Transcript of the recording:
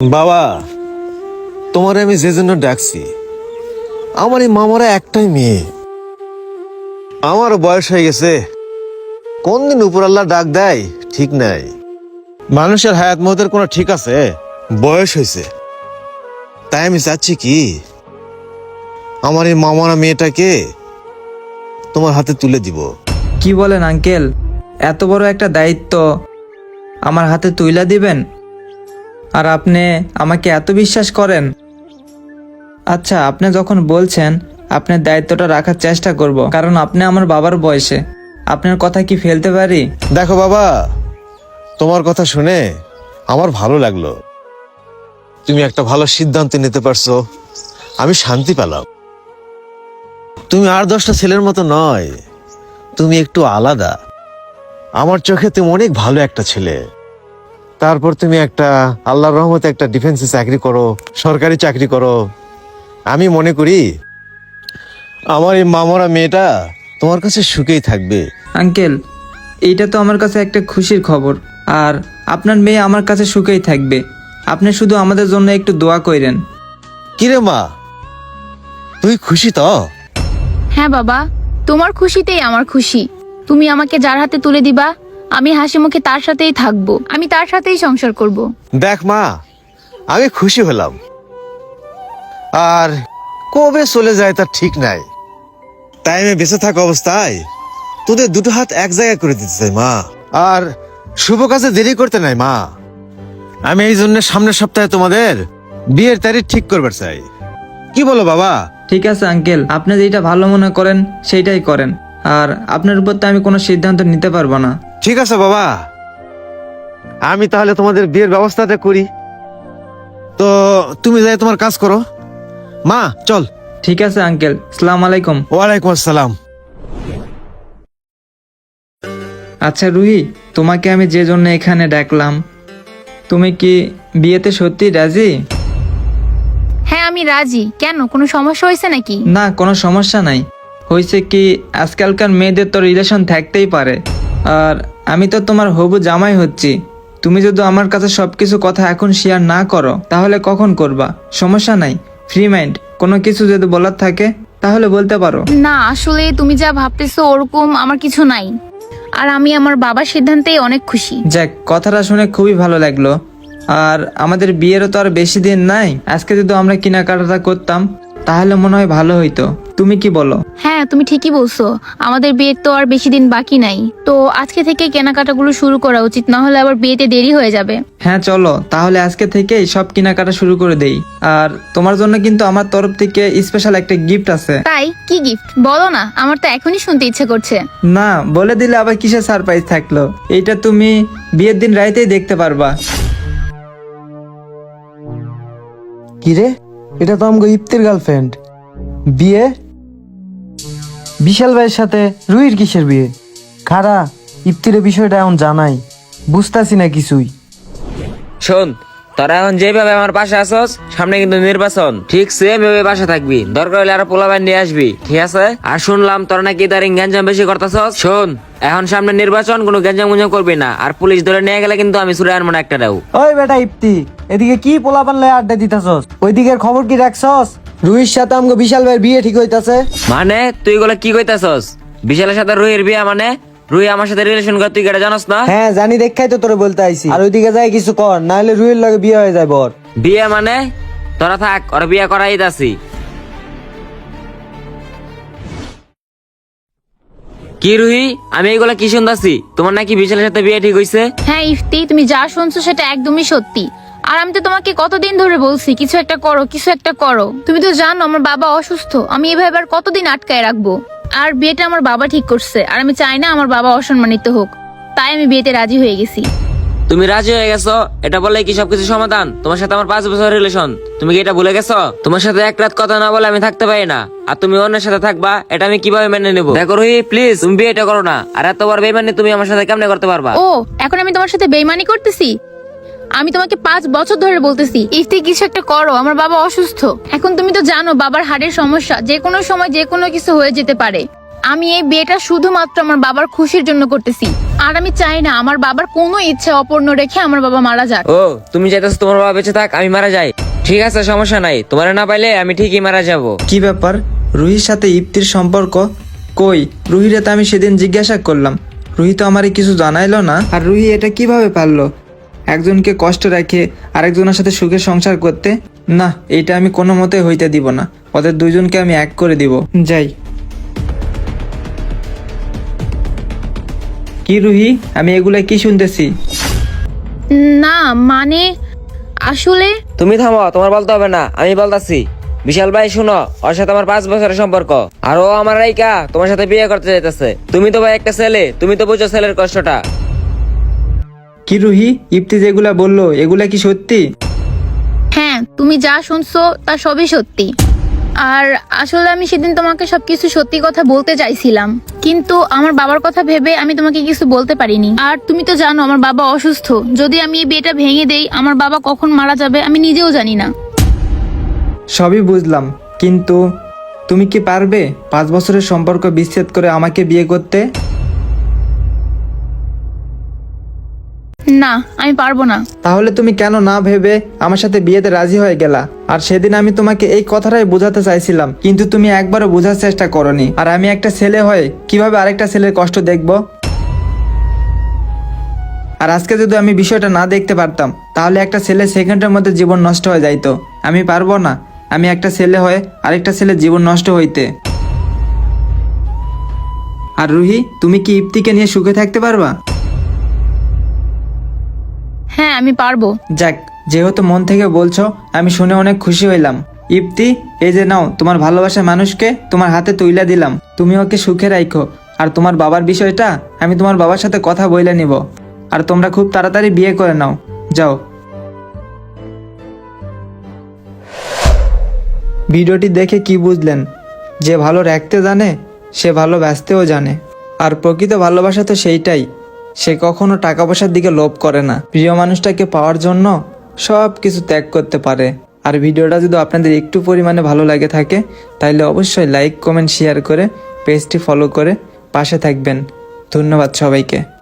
বাবা, তোমার আমি যে জন্য ডাকছি আমার এই মামারা একটাই মেয়ে। আমার বয়স হয়ে গেছে কোন দিন উপর আল্লাহ ডাক দেয়, ঠিক নাই। মানুষের হায়াত মতের কোনো ঠিক আছে? বয়স হয়েছে। তাই আমি চাচ্ছি কি আমার এই মামারা মেয়েটাকে তোমার হাতে তুলে দিব। কি বলেন আঙ্কেল? এত বড় একটা দায়িত্ব আমার হাতে তুইলা দিবেন? আর আপনি আমাকে এত বিশ্বাস করেন? আচ্ছা আপনি যখন বলছেন, আপনার দায়িত্বটা রাখার চেষ্টা করব, কারণ আপনি আমার বাবার বয়সে। আপনার কথা কি ফেলতে পারি? দেখো বাবা, তোমার কথা শুনে আমার ভালো লাগল। তুমি একটা ভালো সিদ্ধান্ত নিতে পারছ। আমি শান্তি পেলাম। তুমি আর দশটা ছেলের মতো নয়, তুমি একটু আলাদা। আমার চোখে তুমি অনেক ভালো একটা ছেলে। তারপর তুমি একটা আল্লাহর রহমতে একটা ডিফেন্সে চাকরি করো সরকারি চাকরি করো। আমি মনে করি আমার এই মামরা মেয়েটা তোমার কাছে সুখেই থাকবে। আঙ্কেল এইটা তো আমার কাছে একটা খুশির খবর। আর আপনার মেয়ে আমার কাছে সুখেই থাকবে। আপনি শুধু আমাদের জন্য একটু দোয়া কইরেন কিরে মা তুই খুশি তো? হ্যাঁ বাবা তোমার খুশিতেই আমার খুশি। তুমি আমাকে যার হাতে তুলে দিবা আমি হাসি মুখে তার সাথেই থাকব। আমি তার সাথেই সংসার করব। দেখ মা আমি খুশি হলাম। আর কবে চলে যায় তার ঠিক নাই। টাইমে বেঁচে থাকা অবস্থায়। তোদের দুটো হাত এক জায়গায় করে দিতে চাই মা। আর শুভ কাজে দেরি করতে নাই মা। আমি এই জন্য সামনের সপ্তাহে তোমাদের বিয়ের তারিখ ঠিক করবার চাই। কি বলো বাবা? ঠিক আছে আঙ্কেল। আপনি যেটা ভালো মনে করেন সেইটাই করেন। আর আপনার উপর তো আমি কোনো সিদ্ধান্ত নিতে পারব না। ঠিক আছে বাবা। আমি তাহলে তোমাদের বিয়ের ব্যবস্থাটা করি। তো তুমি যাই তোমার কাজ করো। মা চল। ঠিক আছে আঙ্কেল। সালাম আলাইকুম। ওয়ালাইকুম আসসালাম। আচ্ছা রুহি তোমাকে আমি যে জন্য এখানে ডাকলাম তুমি কি বিয়েতে সত্যি রাজি? হ্যাঁ আমি রাজি। কেন কোনো সমস্যা হয়েছে নাকি? না কোনো সমস্যা নাই। হয়েছে কি আজকালকার মেয়েদের তো রিলেশন থাকতেই পারে। আর আমি তো তোমার হবু জামাই হচ্ছি। তুমি যদি আমার কাছে সবকিছু কথা এখন শেয়ার না করো তাহলে কখন করবা? সমস্যা নাই। ফ্রি মাইন্ড কোনো কিছু যদি বলার থাকে তাহলে বলতে পারো। না আসলে তুমি যা ভাবতেছো ওরকম আমার কিছু নাই। আর আমি আমার বাবার সিদ্ধান্তেই অনেক খুশি। যাক কথাটা শুনে খুবই ভালো লাগল। আর আমাদের বিয়েরও তো আর বেশি দিন নাই। আজকে যদি আমরা কেনাকাটা করতাম তাহলে মনে হয় ভালো হইতো। তুমি কি বলো? হ্যাঁ তুমি ঠিকই বলছো। আমাদের বিয়ের তো আর বেশি দিন বাকি নাই। তো আজকে থেকে কেনাকাটাগুলো শুরু করা উচিত না হলে আবার বিয়েতে দেরি হয়ে যাবে। হ্যাঁ চলো। তাহলে আজকে থেকেই সব কেনাকাটা শুরু করে দেই। আর তোমার জন্য কিন্তু আমার তরফ থেকে স্পেশাল একটা গিফট আছে। তাই? কি গিফট বলো না আমার তো এখনই শুনতে ইচ্ছে করছে। না বলে দিলে আবার কিসের সারপ্রাইজ থাকল? এটা তুমি বিয়ের দিন রাইতেই দেখতে পারবা। কিরে? এটা তো আমগো ইপ্তির গার্লফ্রেন্ড বিয়ে? বিশাল ভাইয়ের সাথে রুহির কিসের বিয়ে? খারা ইপ্তিরের বিষয়টা এখন জানাই। বুঝতাছি না কিছুই। শোন তোরা এখন যেভাবে আমার পাশে আসস সামনে কিন্তু নির্বাচন। ঠিক সেম ভাবে পাশে থাকবি। দরকার হলে আরও পোলাবাই নিয়ে আসবি। ঠিক আছে? আর শুনলাম তোরা নাকি ইদারিং গ্যাঞ্জাম বেশি করতেছস। শোন এখন সামনে নির্বাচন কোনো গ্যাঞ্জাম গুঞ্জাম করবি না। আর পুলিশ ধরে নিয়ে গেলে কিন্তু আমি সুরে আনব না একটা দাও ওই বেটা ইপ্তি এদিকে কি পোলা পানলে আড্ডা দিতাছস? ওই দিকের খবর কি রাখছস? রুহির সাথে আমগো বিশাল ভাইয়ের বিয়ে ঠিক হইতাছে। মানে তুই এগুলো কি কইতাছস? বিশালের সাথে রুহির বিয়া মানে? রুহি আমার সাথে রিলেশন করে তুই কেটে জানোস না? হ্যাঁ জানি দেখাই তো তোরে বলতে আইছি। আর ওইদিকে যাই কিছু কর নাহলে রুহির লগে বিয়ে হয়ে যায় বর। বিয়ে মানে? তোরা থাক ওর বিয়ে করাই দাসি কি রুহি আমি এগুলা কি শুনতাছি? তোমার নাকি বিশালের সাথে বিয়ে ঠিক হইছে? হ্যাঁ ইফতি তুমি যা শুনছো সেটা একদমই সত্যি। আর আমি তো তোমাকে কতদিন ধরে বলছি কিছু একটা করো কিছু একটা করো। তুমি তো জানো আমার বাবা অসুস্থ আমি এভাবে আর কতদিন আটকায় রাখব? আর বিয়েটা আমার বাবা ঠিক করছে আর আমি চাই না আমার বাবা অসম্মানিত হোক। তাই আমি বিয়েতে রাজি হয়ে গেছি। তুমি রাজি হয়ে গেছো? এটা বলে কি সবকিছু সমাধান? তোমার সাথে আমার পাঁচ বছর রিলেশন তুমি কি এটা ভুলে গেছো? তোমার সাথে এক রাত কথা না বলে আমি থাকতে পারি না। আর তুমি অন্যের সাথে থাকবা এটা আমি কীভাবে মেনে নেব? দেখো রুহি প্লিজ তুমি বিয়েটা করো না। আর এত বড় বেমানি তুমি আমার সাথে কেমনে করতে পারবা? ও এখন আমি তোমার সাথে বেইমানি করতেছি? আমি তোমাকে পাঁচ বছর ধরে বলতেছি ইফতি কিছু একটা করো আমার বাবা অসুস্থ। এখন তুমি তো জানো বাবার হাড়ের সমস্যা যে কোনো সময় যে কোনো কিছু হয়ে যেতে পারে। আমি এই বিয়েটা শুধুমাত্র আমার বাবার খুশির জন্য করতেছি। আর আমি চাই না আমার বাবার কোনো ইচ্ছা অপূর্ণ রেখে আমার বাবা মারা যাক। ও তুমি চাইতেছো তোমার বাবা বেঁচে থাক আমি মারা যাই। ঠিক আছে সমস্যা নাই। তোমার না পাইলে আমি ঠিকই মারা যাব। কি ব্যাপার? রুহির সাথে ইফতির সম্পর্ক? কই? রুহিরে তো আমি সেদিন জিজ্ঞাসা করলাম। রুহি তো আমারে কিছু জানাইলো না। আর রুহি এটা কীভাবে পারল? একজনকে কষ্ট রেখে আরেকজনের সাথে সুখে সংসার করতে না এইটা আমি কোনো মতে হইতে দিব না। ওদের দুইজনকে আমি এক করে দিব। যাই। কি রুহি আমি এগুলা কি শুনতেছি? না মানে আসলে তুমি থামো তোমার বলতে হবে না আমি বলতাছি। বিশাল ভাই শুনো ওর সাথে আমার পাঁচ বছরের সম্পর্ক। আর ও আমার রাইকা তোমার সাথে বিয়ে করতে চাইতেছে তুমি তো ভাই একটা ছেলে তুমি তো বুঝো ছেলের কষ্টটা। কি রুহি? ইপ্তি যেগুলা বলল এগুলা কি সত্যি? হ্যাঁ তুমি যা শুনছো তা সবই সত্যি। আর আসলে আমি সেদিন তোমাকে সবকিছু সত্যি কথা বলতে চাইছিলাম। কিন্তু আমার বাবার কথা ভেবে আমি তোমাকে কিছু বলতে পারিনি। আর তুমি তো জানো আমার বাবা অসুস্থ। যদি আমি এই বিয়েটা ভেঙে দেই আমার বাবা কখন মারা যাবে আমি নিজেও জানি না। সবই বুঝলাম। কিন্তু তুমি কি পারবে পাঁচ বছরের সম্পর্ক বিচ্ছেদ করে আমাকে বিয়ে করতে? না, আমি পারব না। তাহলে তুমি কেন না ভেবে আমার সাথে বিয়েতে রাজি হয়ে গেলা? আর সেদিন আমি তোমাকে এই কথাটাই বোঝাতে চাইছিলাম, কিন্তু তুমি একবারও বোঝার চেষ্টা করনি। আর আমি একটা ছেলে হয়ে কীভাবে আরেকটা ছেলের কষ্ট দেখব? আর আজকে যদি আমি বিষয়টা না দেখতে পারতাম, তাহলে একটা ছেলে সেকেন্ডের মধ্যে জীবন নষ্ট হয়ে যাইতো। আমি পারব না, আমি একটা ছেলে হয়ে আরেকটা ছেলের জীবন নষ্ট হইতে। আর রুহি, তুমি কি ইপ্তিকে নিয়ে সুখে থাকতে পারবা? হ্যাঁ আমি পারব। যাক, যেহেতু মন থেকে বলছো, আমি শুনে অনেক খুশি হইলাম। ইপ্তি, এই যে নাও, তোমার ভালোবাসার মানুষকে তোমার হাতে তুইলা দিলাম। তুমি ওকে সুখে রাখো আর তোমার বাবার বিষয়টা আমি তোমার বাবার সাথে কথা বইলে নিব। আর তোমরা খুব তাড়াতাড়ি বিয়ে করে নাও। যাও। ভিডিওটি দেখে কি বুঝলেন? যে ভালো রাখতে জানে, সে ভালো ব্যস্তেও জানে। আর প্রকৃত ভালোবাসা তো সেইটাই। সে কখনো টাকা পয়সার দিকে লোভ করে না। প্রিয় মানুষটাকে পাওয়ার জন্য সব কিছু ত্যাগ করতে পারে। আর ভিডিওটা যদি আপনাদের একটু পরিমাণে ভালো লাগে থাকে তাহলে অবশ্যই লাইক কমেন্ট শেয়ার করে পেজটি ফলো করে পাশে থাকবেন। ধন্যবাদ সবাইকে।